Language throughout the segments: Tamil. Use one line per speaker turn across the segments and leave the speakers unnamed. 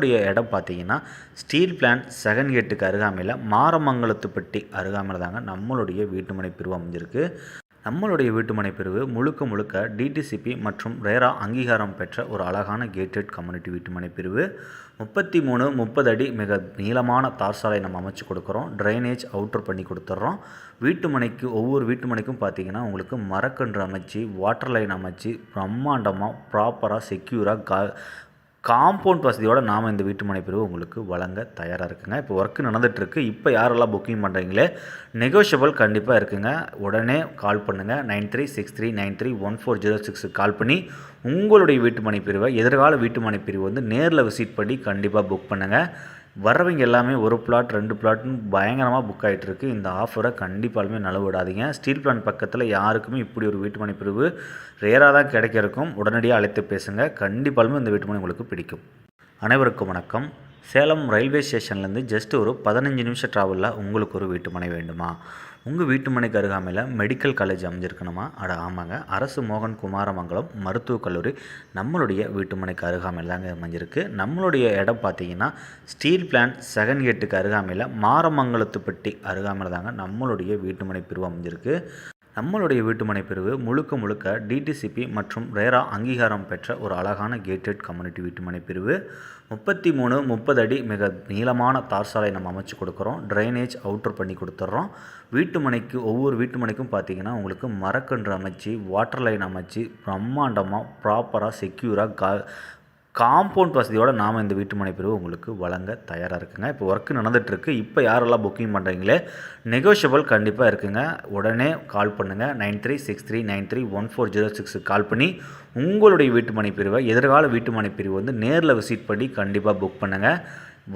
நம்மளுடைய இடம் பார்த்தீங்கன்னா ஸ்டீல் பிளான்ட் செகண்ட் கேட்டுக்கு அருகாமையில் மாரமங்கலத்துப்பட்டி அருகாமையில் தாங்க நம்மளுடைய வீட்டுமனை பிரிவு அமைஞ்சிருக்கு. நம்மளுடைய வீட்டுமனை பிரிவு முழுக்க முழுக்க டிடிசிபி மற்றும் ரேரா அங்கீகாரம் பெற்ற ஒரு அழகான கேட்டட் கம்யூனிட்டி வீட்டுமனை பிரிவு. முப்பத்தி மூணு முப்பது அடி மிக நீளமான தார் சாலை நம்ம அமைச்சு கொடுக்குறோம். ட்ரைனேஜ் அவுட்டர் பண்ணி கொடுத்துட்றோம் வீட்டுமனைக்கு ஒவ்வொரு வீட்டுமனைக்கும் பார்த்தீங்கன்னா உங்களுக்கு மரக்கன்று அமைச்சு வாட்டர் லைன் அமைச்சு பிரம்மாண்டமாக ப்ராப்பராக செக்யூராக கா காம்பவுண்ட் வசதியோடு நாம் இந்த வீட்டுமனை பிரிவு உங்களுக்கு வழங்க தயாராக இருக்குங்க. இப்போ ஒர்க்கு நடந்துகிட்ருக்கு இப்போ யாரெல்லாம் புக்கிங் பண்ணுறீங்களே நெகோஷியபிள் கண்டிப்பாக இருக்குங்க. உடனே கால் பண்ணுங்கள் nine three six three nine three one four zero சிக்ஸுக்கு கால் பண்ணி உங்களுடைய வீட்டுமனை பிரிவை எதிர்கால வீட்டுமனை பிரிவு வந்து நேரில் விசிட் பண்ணி கண்டிப்பாக புக் பண்ணுங்கள் வர்றவங்க எல்லாமே ஒரு பிளாட் ரெண்டு பிளாட்னு பயங்கரமாக புக் ஆகிட்டுருக்கு இந்த ஆஃபரை கண்டிப்பாலுமே நலவிடாதீங்க விடாதீங்க ஸ்டீல் பிளான் பக்கத்தில் யாருக்குமே இப்படி ஒரு வீட்டுமனை பிரிவு ரேராக தான் கிடைக்க இருக்கும். உடனடியாக அழைத்து பேசுங்க. கண்டிப்பாலுமே இந்த வீட்டுமனை உங்களுக்கு பிடிக்கும். அனைவருக்கும் வணக்கம். சேலம் ரயில்வே ஸ்டேஷன்லேருந்து ஜஸ்ட் ஒரு பதினஞ்சு நிமிஷம் ட்ராவலில் உங்களுக்கு ஒரு வீட்டுமனை வேண்டுமா? உங்கள் வீட்டுமனைக்கு அருகாமையில் மெடிக்கல் காலேஜ் அமைஞ்சிருக்கணுமா? அட ஆமாங்க. அரசு மோகன் குமாரமங்கலம் மருத்துவக் கல்லூரி நம்மளுடைய வீட்டுமனைக்கு அருகாமையில் தாங்க அமைஞ்சிருக்கு. நம்மளுடைய இடம் பார்த்தீங்கன்னா ஸ்டீல் பிளான்ட் செகண்ட் கேட்டுக்கு அருகாமையில் மாரமங்கலத்துப்பட்டி அருகாமையில் தாங்க நம்மளுடைய வீட்டுமனை பிரிவு அமைஞ்சிருக்கு. நம்மளுடைய வீட்டுமனை பிரிவு முழுக்க முழுக்க டிடிசிபி மற்றும் ரேரா அங்கீகாரம் பெற்ற ஒரு அழகான கேட்டட் கம்யூனிட்டி வீட்டுமனை பிரிவு. முப்பத்தி மூணு முப்பது அடி மிக நீளமான தார் சாலை நம்ம அமைச்சு கொடுக்குறோம். ட்ரைனேஜ் அவுட்டர் பண்ணி கொடுத்துட்றோம் வீட்டுமனைக்கு ஒவ்வொரு வீட்டுமனைக்கும் பார்த்தீங்கன்னா உங்களுக்கு மரக்கன்று அமைச்சு வாட்டர் லைன் அமைச்சு பிரம்மாண்டமாக ப்ராப்பராக செக்யூராக கா காம்பவுண்ட் வசதியோடு நாம் இந்த வீட்டுமனை பிரிவு உங்களுக்கு வழங்க தயாராக இருக்குங்க. இப்போ ஒர்க்கு நடந்துகிட்ருக்கு இப்போ யாரெல்லாம் புக்கிங் பண்ணுறீங்களே நெகோஷியபிள் கண்டிப்பாக இருக்குங்க. உடனே கால் பண்ணுங்கள் nine three six three nine three one four zero சிக்ஸுக்கு கால் பண்ணி உங்களுடைய வீட்டுமனை பிரிவை எதிர்கால வீட்டுமனை பிரிவு வந்து நேரில் விசிட் பண்ணி கண்டிப்பாக புக் பண்ணுங்கள்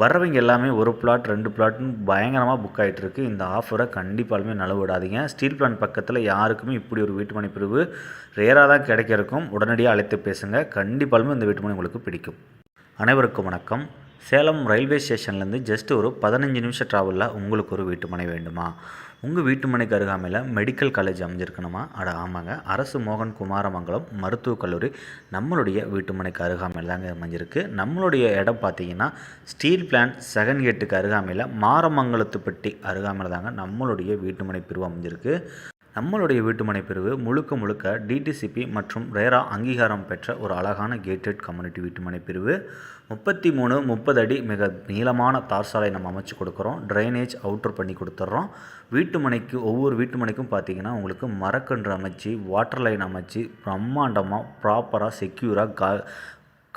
வர்றவங்க எல்லாமே ஒரு பிளாட் ரெண்டு பிளாட்னு பயங்கரமாக புக் ஆகிட்டுருக்கு இந்த ஆஃபரை கண்டிப்பாலுமே நழுவ விடாதீங்க ஸ்டீல் பிளான் பக்கத்தில் யாருக்குமே இப்படி ஒரு வீட்டுமனை பிரிவு ரேராக தான் கிடைக்க இருக்கும் உடனடியாக அழைத்து பேசுங்க. கண்டிப்பாலுமே இந்த வீட்டுமனை உங்களுக்கு பிடிக்கும். அனைவருக்கும் வணக்கம். சேலம் ரயில்வே ஸ்டேஷன்லேருந்து ஜஸ்ட் ஒரு பதினஞ்சு நிமிஷம் ட்ராவலில் உங்களுக்கு ஒரு வீட்டுமனை வேண்டுமா? உங்கள் வீட்டுமனைக்கு அருகாமையில் மெடிக்கல் காலேஜ் அமைஞ்சிருக்கணுமா? அட ஆமாங்க. அரசு மோகன் குமாரமங்கலம் மருத்துவக் கல்லூரி நம்மளுடைய வீட்டுமனைக்கு அருகாமையில் தாங்க அமைஞ்சிருக்கு. நம்மளுடைய இடம் பார்த்தீங்கன்னா ஸ்டீல் பிளான்ட் செகண்ட் கேட்டுக்கு அருகாமையில் மாரமங்கலத்துப்பட்டி அருகாமையில் தாங்க நம்மளுடைய வீட்டுமனை பிரிவு அமைஞ்சிருக்கு. நம்மளுடைய வீட்டுமனை பிரிவு முழுக்க முழுக்க டிடிசிபி மற்றும் ரேரா அங்கீகாரம் பெற்ற ஒரு அழகான கேட்டட் கம்யூனிட்டி வீட்டுமனை பிரிவு. முப்பத்தி மூணு முப்பது அடி மிக நீளமான தார் சாலை நம்ம அமைச்சு கொடுக்குறோம். ட்ரைனேஜ் அவுட்டர் பண்ணி கொடுத்துட்றோம். வீட்டு மனைக்கு ஒவ்வொரு வீட்டு மனைக்கும் பார்த்திங்கன்னா உங்களுக்கு மரக்கன்று அமைச்சு வாட்டர் லைன் அமைச்சு பிரம்மாண்டமாக ப்ராப்பராக செக்யூராக கா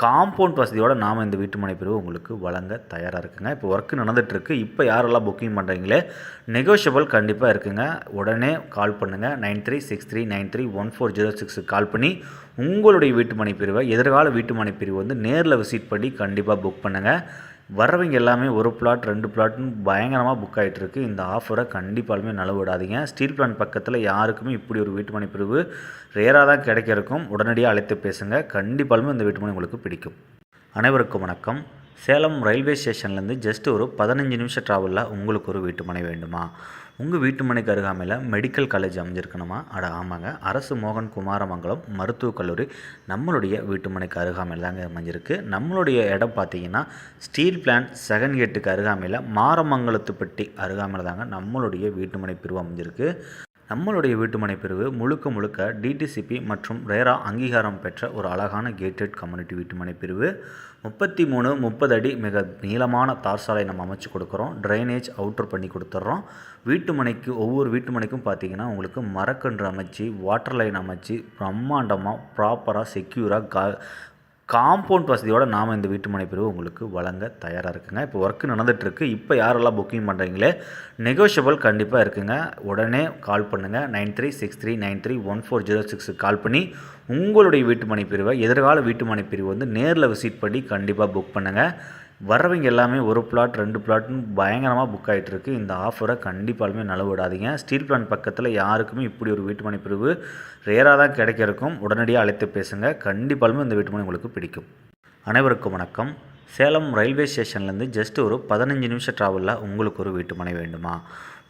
காம்பவுண்ட் வசதியோடு நாம் இந்த வீட்டுமனை பிரிவு உங்களுக்கு வழங்க தயாராக இருக்குங்க. இப்போ ஒர்க்கு நடந்துகிட்ருக்கு இப்போ யாரெல்லாம் புக்கிங் பண்ணுறீங்களே நெகோஷியபிள் கண்டிப்பாக இருக்குங்க. உடனே கால் பண்ணுங்கள் nine three six three nine three one four zero சிக்ஸுக்கு கால் பண்ணி உங்களுடைய வீட்டுமனை பிரிவை எதிர்கால வீட்டுமனை பிரிவு வந்து நேரில் விசிட் பண்ணி கண்டிப்பாக புக் பண்ணுங்கள் வர்றவங்க எல்லாமே ஒரு பிளாட் ரெண்டு பிளாட்னு பயங்கரமாக புக் ஆகிட்டுருக்கு இந்த ஆஃபரை கண்டிப்பாலுமே நலவிடாதீங்க விடாதீங்க ஸ்டீல் பிளான் பக்கத்தில் யாருக்குமே இப்படி ஒரு வீட்டுமனை பிரிவு ரேராக தான் கிடைக்க இருக்கும் உடனடியாக அழைத்து பேசுங்க. கண்டிப்பாலுமே இந்த வீட்டுமனை உங்களுக்கு பிடிக்கும். அனைவருக்கும் வணக்கம். சேலம் ரயில்வே ஸ்டேஷன்லேருந்து ஜஸ்ட் ஒரு பதினஞ்சு நிமிஷம் ட்ராவலில் உங்களுக்கு ஒரு வீட்டுமனை வேண்டுமா? உங்கள் வீட்டுமனைக்கு அருகாமையில் மெடிக்கல் காலேஜ் அமைஞ்சிருக்கணுமா? அட ஆமாங்க. அரசு மோகன் குமாரமங்கலம் மருத்துவக் கல்லூரி நம்மளுடைய வீட்டுமனைக்கு அருகாமையில் தாங்க அமைஞ்சிருக்கு. நம்மளுடைய இடம் பார்த்தீங்கன்னா ஸ்டீல் பிளான்ட் செகண்ட் கேட்டுக்கு அருகாமையில் மாரமங்கலத்துப்பட்டி அருகாமையில் தாங்க நம்மளுடைய வீட்டுமனை பிரிவு அமைஞ்சிருக்கு. நம்மளுடைய வீட்டுமனை பிரிவு முழுக்க முழுக்க டிடிசிபி மற்றும் ரேரா அங்கீகாரம் பெற்ற ஒரு அழகான கேட்டட் கம்யூனிட்டி வீட்டுமனை பிரிவு முப்பத்தி மூணு முப்பது அடி மிக நீளமான தார் சாலை நம்ம அமைச்சு கொடுக்குறோம். ட்ரைனேஜ் அவுட்டர் பண்ணி கொடுத்துட்றோம் வீட்டுமனைக்கு ஒவ்வொரு வீட்டுமனைக்கும் பார்த்தீங்கன்னா உங்களுக்கு மரக்கன்று அமைச்சு வாட்டர் லைன் அமைச்சு பிரம்மாண்டமாக ப்ராப்பராக செக்யூராக கா காம்பவுண்ட் வசதியோடு நாம் இந்த வீட்டுமனை பிரிவு உங்களுக்கு வழங்க தயாராக இருக்குங்க. இப்போ ஒர்க்கு நடந்துகிட்ருக்கு இப்போ யாரெல்லாம் புக்கிங் பண்ணுறீங்களே நெகோஷியபிள் கண்டிப்பாக இருக்குங்க. உடனே கால் பண்ணுங்கள் nine three six three nine three one four zero சிக்ஸுக்கு கால் பண்ணி உங்களுடைய வீட்டுமனை பிரிவை எதிர்கால வீட்டுமனை பிரிவு வந்து நேரில் விசிட் பண்ணி கண்டிப்பாக புக் பண்ணுங்கள் வர்றவங்க எல்லாமே ஒரு பிளாட் ரெண்டு பிளாட்னு பயங்கரமாக புக் ஆகிட்டுருக்கு இந்த ஆஃபரை கண்டிப்பாலுமே நலவிடாதீங்க விடாதீங்க ஸ்டீல் பிளான் பக்கத்தில் யாருக்குமே இப்படி ஒரு வீட்டுமனை பிரிவு ரேராக தான் கிடைக்க இருக்கும் உடனடியாக அழைத்து பேசுங்க. கண்டிப்பாலுமே இந்த வீட்டுமனை உங்களுக்கு பிடிக்கும். அனைவருக்கும் வணக்கம். சேலம் ரயில்வே ஸ்டேஷன்லேருந்து ஜஸ்ட் ஒரு பதினஞ்சு நிமிஷம் ட்ராவலில் உங்களுக்கு ஒரு வீட்டுமனை வேண்டுமா?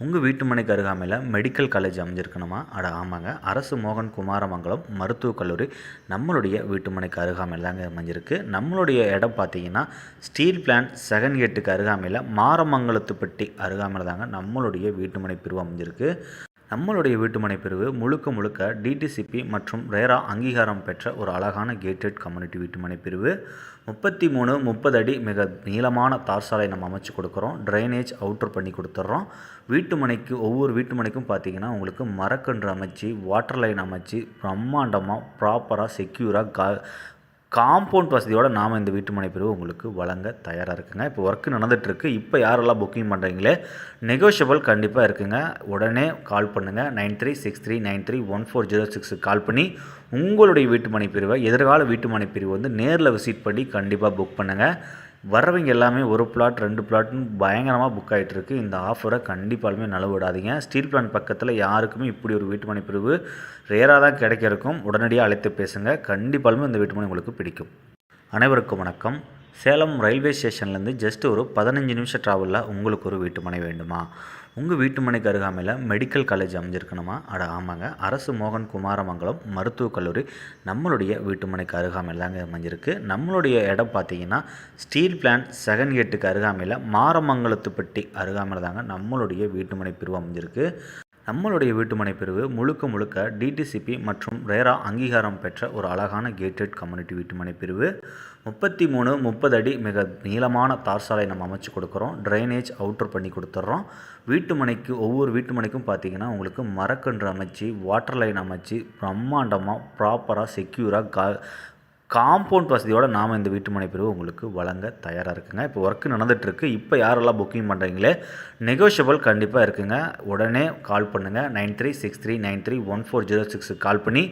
உங்கள் வீட்டு மனைக்கு அருகாமையில் மெடிக்கல் காலேஜ் அமைஞ்சிருக்கணுமா? அட ஆமாங்க. அரசு மோகன் குமாரமங்கலம் மருத்துவக் கல்லூரி நம்மளுடைய வீட்டு மனைக்கு அருகாமையில் தாங்க அமைஞ்சிருக்கு. நம்மளுடைய இடம் பார்த்தீங்கன்னா ஸ்டீல் பிளான்ட் செகண்ட் கேட்டுக்கு அருகாமையில் மாரமங்கலத்துப்பட்டி அருகாமையில் தாங்க நம்மளுடைய வீட்டு மனை பிரிவு அமைஞ்சிருக்கு. நம்மளுடைய வீட்டுமனை பிரிவு முழுக்க முழுக்க டிடிசிபி மற்றும் ரேரா அங்கீகாரம் பெற்ற ஒரு அழகான கேட்டட் கம்யூனிட்டி வீட்டுமனை பிரிவு முப்பத்தி மூணு முப்பது அடி மிக நீளமான தார் சாலை நம்ம அமைச்சு கொடுக்குறோம். ட்ரைனேஜ் அவுட்டர் பண்ணி கொடுத்துட்றோம் வீட்டுமனைக்கு ஒவ்வொரு வீட்டுமனைக்கும் பார்த்தீங்கன்னா உங்களுக்கு மரக்கன்று அமைச்சு வாட்டர் லைன் அமைச்சு பிரம்மாண்டமாக ப்ராப்பராக செக்யூராக கா காம்பவுண்ட் வசதியோடு நாம் இந்த வீட்டுமனை பிரிவு உங்களுக்கு வழங்க தயாராக இருக்குங்க. இப்போ ஒர்க்கு நடந்துகிட்ருக்கு இப்போ யாரெல்லாம் புக்கிங் பண்ணுறீங்களே நெகோஷியபிள் கண்டிப்பாக இருக்குங்க. உடனே கால் பண்ணுங்கள் nine three six three nine three one four zero சிக்ஸுக்கு கால் பண்ணி உங்களுடைய வீட்டுமனை பிரிவை எதிர்கால வீட்டுமனை பிரிவு வந்து நேரில் விசிட் பண்ணி கண்டிப்பாக புக் பண்ணுங்கள் வர்றவங்க எல்லாமே ஒரு பிளாட் ரெண்டு பிளாட்னு பயங்கரமாக புக் ஆகிட்டுருக்கு இந்த ஆஃபரை கண்டிப்பாலுமே நலவிடாதீங்க விடாதீங்க ஸ்டீல் பிளான் பக்கத்தில் யாருக்குமே இப்படி ஒரு வீட்டுமனை பிரிவு ரேராக தான் கிடைக்க இருக்கும் உடனடியாக அழைத்து பேசுங்க. கண்டிப்பாலுமே இந்த வீட்டுமனை உங்களுக்கு பிடிக்கும். அனைவருக்கும் வணக்கம். சேலம் ரயில்வே ஸ்டேஷன்லேருந்து ஜஸ்ட் ஒரு பதினஞ்சு நிமிஷம் ட்ராவலில் உங்களுக்கு ஒரு வீட்டுமனை வேண்டுமா? உங்கள் வீட்டுமனைக்கு அருகாமையில் மெடிக்கல் காலேஜ் அமைஞ்சிருக்கணுமா? அட ஆமாங்க. அரசு மோகன் குமாரமங்கலம் மருத்துவக் கல்லூரி நம்மளுடைய வீட்டுமனைக்கு அருகாமையில் தாங்க அமைஞ்சிருக்கு. நம்மளுடைய இடம் பார்த்தீங்கன்னா ஸ்டீல் பிளான்ட் செகண்ட் கேட்டுக்கு அருகாமையில் மாரமங்கலத்துப்பட்டி அருகாமையில் தாங்க நம்மளுடைய வீட்டுமனை பிரிவு அமைஞ்சிருக்கு. நம்மளுடைய வீட்டுமனை பிரிவு முழுக்க முழுக்க டிடிசிபி மற்றும் ரேரா அங்கீகாரம் பெற்ற ஒரு அழகான கேட்டட் கம்யூனிட்டி வீட்டுமனை பிரிவு. முப்பத்தி மூணு முப்பது அடி மிக நீளமான தார் சாலை நம்ம அமைச்சு கொடுக்குறோம். ட்ரைனேஜ் அவுட்ரு பண்ணி கொடுத்துட்றோம் வீட்டு மனைக்கு ஒவ்வொரு வீட்டு மனைக்கும் பார்த்தீங்கன்னா உங்களுக்கு மரக்கன்று அமைச்சு வாட்டர் லைன் அமைச்சு பிரம்மாண்டமாக ப்ராப்பராக செக்யூராக கா காம்பவுண்ட் வசதியோடு நாம் இந்த வீட்டுமனை பிரிவு உங்களுக்கு வழங்க தயாராக இருக்குங்க. இப்போ ஒர்க்கு நடந்துகிட்ருக்கு இப்போ யாரெல்லாம் புக்கிங் பண்ணுறீங்களே நெகோஷியபிள் கண்டிப்பாக இருக்குங்க. உடனே கால் பண்ணுங்கள் nine three six three nine three one four zero சிக்ஸுக்கு கால் பண்ணி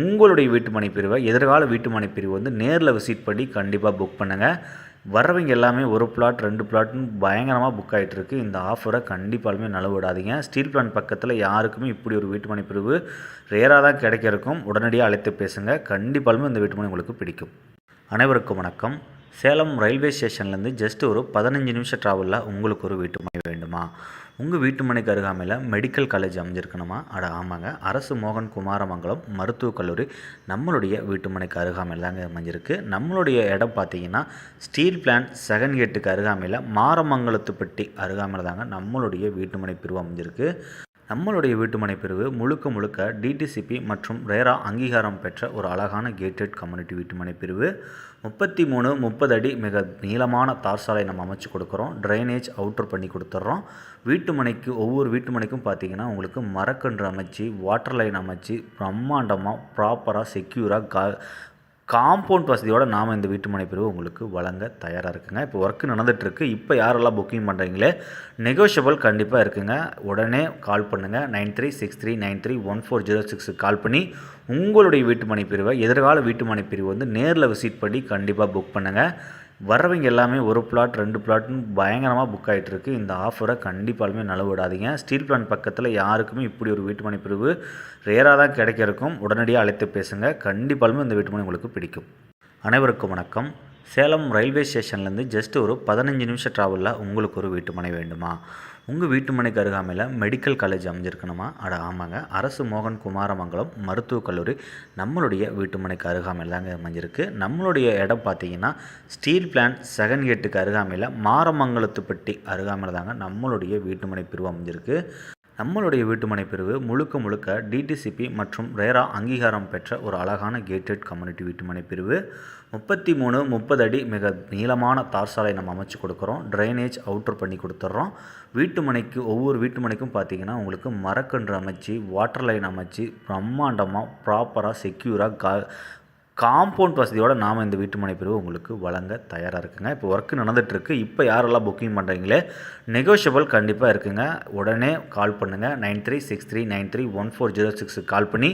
உங்களுடைய வீட்டுமனை பிரிவை எதிர்கால வீட்டுமனை பிரிவு வந்து நேரில் விசிட் பண்ணி கண்டிப்பாக புக் பண்ணுங்கள் வர்றவங்க எல்லாமே ஒரு பிளாட் ரெண்டு பிளாட்னு பயங்கரமாக புக் ஆகிட்டுருக்கு இந்த ஆஃபரை கண்டிப்பாலுமே நலவிடாதீங்க விடாதீங்க ஸ்டீல் பிளான் பக்கத்தில் யாருக்குமே இப்படி ஒரு வீட்டுமனை பிரிவு ரேராக தான் கிடைக்க இருக்கும் உடனடியாக அழைத்து பேசுங்க. கண்டிப்பாலுமே இந்த வீட்டுமனை உங்களுக்கு பிடிக்கும். அனைவருக்கும் வணக்கம். சேலம் ரயில்வே ஸ்டேஷன்லேருந்து ஜஸ்ட் ஒரு பதினஞ்சு நிமிஷம் ட்ராவலில் உங்களுக்கு ஒரு வீட்டுமனை வேண்டுமா? உங்கள் வீட்டுமனைக்கு அருகாமையில் மெடிக்கல் காலேஜ் அமைஞ்சிருக்கணுமா? அட ஆமாங்க. அரசு மோகன் குமாரமங்கலம் மருத்துவக் கல்லூரி நம்மளுடைய வீட்டுமனைக்கு அருகாமையில் தாங்க அமைஞ்சிருக்கு. நம்மளுடைய இடம் பார்த்தீங்கன்னா ஸ்டீல் பிளான்ட் செகண்ட் கேட்டுக்கு அருகாமையில் மாரமங்கலத்துப்பட்டி அருகாமையில் தாங்க நம்மளுடைய வீட்டுமனை பிரிவு அமைஞ்சிருக்கு. நம்மளுடைய வீட்டுமனை பிரிவு முழுக்க முழுக்க டிடிசிபி மற்றும் ரேரா அங்கீகாரம் பெற்ற ஒரு அழகான கேட்டட் கம்யூனிட்டி வீட்டுமனை பிரிவு. முப்பத்தி மூணு முப்பது அடி மிக நீளமான தார் சாலை நம்ம அமைச்சு கொடுக்குறோம். ட்ரைனேஜ் அவுட்டர் பண்ணி கொடுத்துட்றோம் வீட்டுமனைக்கு ஒவ்வொரு வீட்டுமனைக்கும் பார்த்தீங்கன்னா உங்களுக்கு மரக்கன்று அமைச்சு வாட்டர் லைன் அமைச்சு பிரம்மாண்டமாக ப்ராப்பராக செக்யூராக கா காம்பவுண்ட் வசதியோடு நாம் இந்த வீட்டுமனை பிரிவு உங்களுக்கு வழங்க தயாராக இருக்குங்க. இப்போ ஒர்க்கு நடந்துகிட்ருக்கு இப்போ யாரெல்லாம் புக்கிங் பண்ணுறீங்களே நெகோஷியபிள் கண்டிப்பாக இருக்குங்க. உடனே கால் பண்ணுங்கள் nine three six three nine three one four zero சிக்ஸுக்கு கால் பண்ணி உங்களுடைய வீட்டுமனை பிரிவை எதிர்கால வீட்டுமனை பிரிவு வந்து நேரில் விசிட் பண்ணி கண்டிப்பாக புக் பண்ணுங்கள் வர்றவங்க எல்லாமே ஒரு பிளாட் ரெண்டு பிளாட்னு பயங்கரமாக புக் ஆகிட்டுருக்கு இந்த ஆஃபரை கண்டிப்பாலுமே நலவிடாதீங்க விடாதீங்க ஸ்டீல் பிளான் பக்கத்தில் யாருக்குமே இப்படி ஒரு வீட்டுமனை பிரிவு ரேராக தான் கிடைக்க இருக்கும் உடனடியாக அழைத்து பேசுங்க. கண்டிப்பாலுமே இந்த வீட்டுமனை உங்களுக்கு பிடிக்கும். அனைவருக்கும் வணக்கம். சேலம் ரயில்வே ஸ்டேஷன்லேருந்து ஜஸ்ட் ஒரு பதினஞ்சு நிமிஷம் ட்ராவலில் உங்களுக்கு ஒரு வீட்டுமனை வேண்டுமா? உங்கள் வீட்டுமனைக்கு அருகாமையில் மெடிக்கல் காலேஜ் அமைஞ்சிருக்கணுமா? அட ஆமாங்க. அரசு மோகன் குமாரமங்கலம் மருத்துவக் கல்லூரி நம்மளுடைய வீட்டுமனைக்கு அருகாமையில் தாங்க அமைஞ்சிருக்கு. நம்மளுடைய இடம் பார்த்தீங்கன்னா ஸ்டீல் பிளான்ட் செகண்ட் கேட்டுக்கு அருகாமையில் மாரமங்கலத்துப்பட்டி அருகாமையில் தாங்க நம்மளுடைய வீட்டுமனை பிரிவு அமைஞ்சிருக்கு. நம்மளுடைய வீட்டுமனை பிரிவு முழுக்க முழுக்க டிடிசிபி மற்றும் ரேரா அங்கீகாரம் பெற்ற ஒரு அழகான கேட்டட் கம்யூனிட்டி வீட்டுமனை பிரிவு. முப்பத்தி மூணு முப்பது அடி மிக நீளமான தார் சாலை நம்ம அமைச்சு கொடுக்குறோம். ட்ரைனேஜ் அவுட்ரு பண்ணி கொடுத்துட்றோம். வீட்டுமனைக்கு ஒவ்வொரு வீட்டு மனைக்கும் பார்த்தீங்கன்னா உங்களுக்கு மரக்கன்று அமைச்சு வாட்டர் லைன் அமைச்சு பிரம்மாண்டமாக ப்ராப்பராக செக்யூராக கா காம்பவுண்ட் வசதியோடு நாம் இந்த வீட்டுமனை பிரிவு உங்களுக்கு வழங்க தயாராக இருக்குங்க. இப்போ ஒர்க்கு நடந்துகிட்ருக்கு இப்போ யாரெல்லாம் புக்கிங் பண்ணுறீங்களே நெகோஷியபிள் கண்டிப்பாக இருக்குங்க. உடனே கால் பண்ணுங்கள் nine three six three nine three one four zero சிக்ஸுக்கு கால் பண்ணி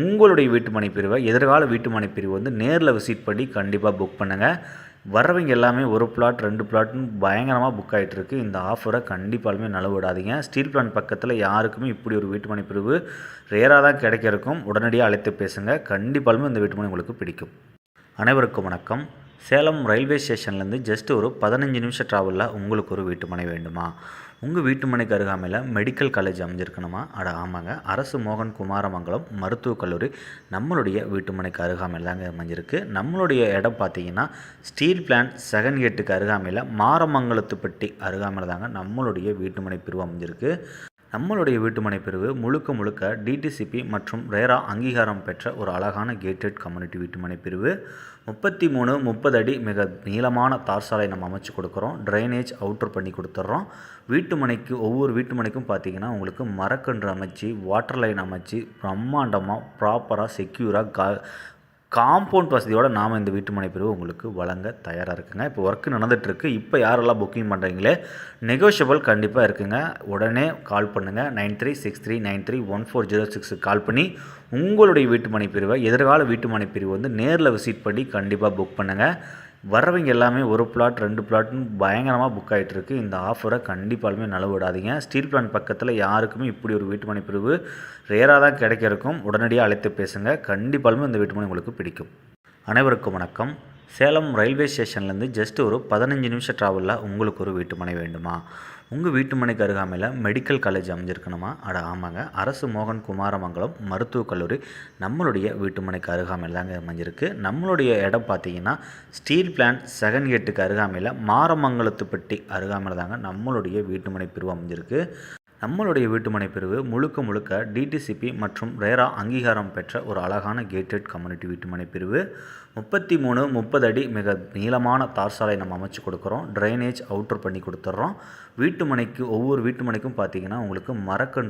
உங்களுடைய வீட்டுமனை பிரிவை எதிர்கால வீட்டுமனை பிரிவு வந்து நேரில் விசிட் பண்ணி கண்டிப்பாக புக் பண்ணுங்கள் வர்றவங்க எல்லாமே ஒரு பிளாட் ரெண்டு பிளாட்னு பயங்கரமாக புக் ஆகிட்டுருக்கு இந்த ஆஃபரை கண்டிப்பாலுமே நலவிடாதீங்க விடாதீங்க. ஸ்டீல் பிளான் பக்கத்தில் யாருக்குமே இப்படி ஒரு வீட்டுமனை பிரிவு ரேராக தான் கிடைக்க இருக்கும் உடனடியாக அழைத்து பேசுங்க. கண்டிப்பாலுமே இந்த வீட்டுமனை உங்களுக்கு பிடிக்கும். அனைவருக்கும் வணக்கம். சேலம் ரயில்வே ஸ்டேஷன்லேருந்து ஜஸ்ட் ஒரு பதினஞ்சு நிமிஷம் ட்ராவலில் உங்களுக்கு ஒரு வீட்டுமனை வேண்டுமா? உங்கள் வீட்டுமனைக்கு அருகாமையில் மெடிக்கல் காலேஜ் அமைஞ்சிருக்கணுமா? அட ஆமாங்க. அரசு மோகன் குமாரமங்கலம் மருத்துவக் கல்லூரி நம்மளுடைய வீட்டுமனைக்கு அருகாமையில் தாங்க அமைஞ்சிருக்கு. நம்மளுடைய இடம் பார்த்தீங்கன்னா ஸ்டீல் பிளான்ட் செகண்ட் கேட்டுக்கு அருகாமையில் மாரமங்கலத்துப்பட்டி அருகாமையில் தாங்க நம்மளுடைய வீட்டுமனை பிரிவு அமைஞ்சிருக்கு. நம்மளுடைய வீட்டுமனை பிரிவு முழுக்க முழுக்க டிடிசிபி மற்றும் ரேரா அங்கீகாரம் பெற்ற ஒரு அழகான கேட்டட் கம்யூனிட்டி வீட்டுமனை பிரிவு. முப்பத்தி மூணு முப்பது அடி மிக நீளமான தார் சாலை நம்ம அமைச்சு கொடுக்குறோம். ட்ரைனேஜ் அவுட்டர் பண்ணி கொடுத்துட்றோம் வீட்டுமனைக்கு ஒவ்வொரு வீட்டுமனைக்கும் பார்த்தீங்கன்னா உங்களுக்கு மரக்கன்று அமைச்சு வாட்டர் லைன் அமைச்சு பிரம்மாண்டமாக ப்ராப்பராக செக்யூராக கா காம்பவுண்ட் வசதியோடு நாம் இந்த வீட்டுமனை பிரிவு உங்களுக்கு வழங்க தயாராக இருக்குங்க. இப்போ ஒர்க்கு நடந்துகிட்ருக்கு இப்போ யாரெல்லாம் புக்கிங் பண்ணுறீங்களே நெகோஷியபிள் கண்டிப்பாக இருக்குங்க. உடனே கால் பண்ணுங்கள் nine three six three nine three one four zero சிக்ஸுக்கு கால் பண்ணி உங்களுடைய வீட்டுமனை பிரிவை எதிர்கால வீட்டுமனை பிரிவு வந்து நேரில் விசிட் பண்ணி கண்டிப்பாக புக் பண்ணுங்கள் வர்றவங்க எல்லாமே ஒரு பிளாட் ரெண்டு பிளாட்னு பயங்கரமாக புக் ஆகிட்டுருக்கு இந்த ஆஃபரை கண்டிப்பாலுமே நழுவ விடாதீங்க. ஸ்டீல் பிளான் பக்கத்தில் யாருக்குமே இப்படி ஒரு வீட்டுமனை பிரிவு ரேராக தான் கிடைக்க இருக்கும் உடனடியாக அழைத்து பேசுங்க. கண்டிப்பாலுமே இந்த வீட்டுமனை உங்களுக்கு பிடிக்கும். அனைவருக்கும் வணக்கம். சேலம் ரயில்வே ஸ்டேஷன்லேருந்து ஜஸ்ட் ஒரு பதினஞ்சு நிமிஷம் ட்ராவலில் உங்களுக்கு ஒரு வீட்டுமனை வேண்டுமா? உங்கள் வீட்டுமனைக்கு அருகாமையில் மெடிக்கல் காலேஜ் அமைஞ்சிருக்கணுமா? அட ஆமாங்க. அரசு மோகன் குமாரமங்கலம் மருத்துவக் கல்லூரி நம்மளுடைய வீட்டுமனைக்கு அருகாமையில் தாங்க அமைஞ்சிருக்கு. நம்மளுடைய இடம் பார்த்தீங்கன்னா ஸ்டீல் பிளான்ட் செகண்ட் கேட்டுக்கு அருகாமையில் மாரமங்கலத்துப்பட்டி அருகாமையில் தாங்க நம்மளுடைய வீட்டுமனை பிரிவு அமைஞ்சிருக்கு. நம்மளுடைய வீட்டுமனை பிரிவு முழுக்க முழுக்க டிடிசிபி மற்றும் ரேரா அங்கீகாரம் பெற்ற ஒரு அழகான கேட்டட் கம்யூனிட்டி வீட்டுமனை பிரிவு. முப்பத்தி மூணு முப்பது அடி மிக நீளமான தார் சாலை நம்ம அமைச்சு கொடுக்குறோம். ட்ரைனேஜ் அவுட்டர் பண்ணி கொடுத்துட்றோம். வீட்டுமனைக்கு ஒவ்வொரு வீட்டுமனைக்கும் பார்த்தீங்கன்னா உங்களுக்கு மரக்கன்று